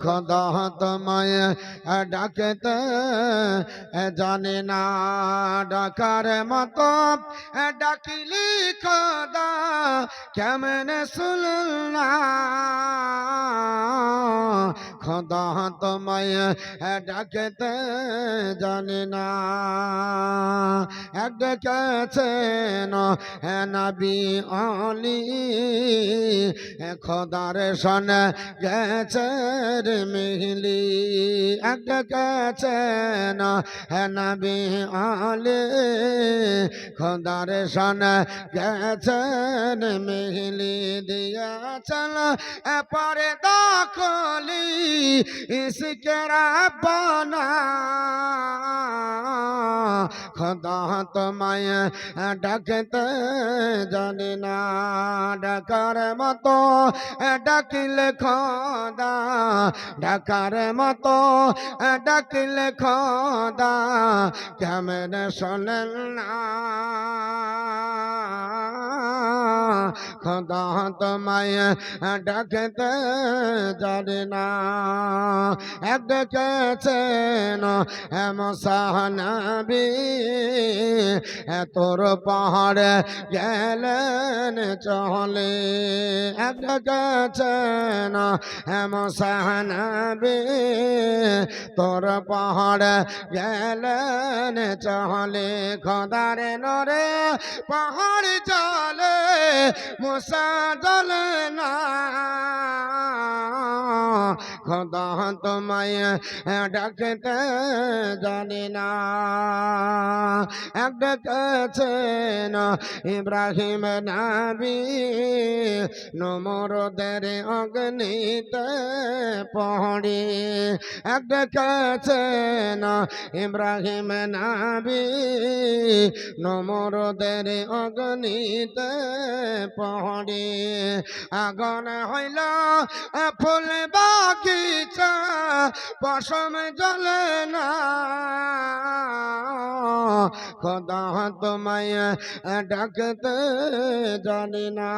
খোদা তোমায় ডাকতে জানে না ডাকার মতো ডাকিলি খোদা কেমন শুনলা খোদা তোমায় ডাকতে জানে না। ডেকেছেন নবী অলি খোদার সন গেছে রে মিহলি। ডেকেছেন নবী অলি, খোদার সন গেছেন মিহলি। দিয়া চল পরে দখলি ইসকে রাব্বানা খোদা তোমায় ডাকতে জানি না ডাকার মতো ডাকিলে খোদা ডাকার মতো ডাকিলে খোদা কেমন শোনেন না খোদা তোমায় ডাকতে জানি না। ডেকেছেন মশানবী তোর পাহাড়ে গেলেন চলে। ডেকেছেন মশানবী তোর পাহাড়ে গেলেন চলে। খদারে নরে পাহাড় চলে। মশা জলে না। খোদা তোমায় ডাকতে জানি না। ডেকেছেন ইব্রাহিম নাবি, নমরদের অগ্নিতে এক ডেকেছেন ইব্রাহিম নাবি, নমরদের অগ্নিতে পড়ি। আগুন হইল, ফুল বাগিচা, পশম জলে না খোদা তোমায় ডাকতে জানি না।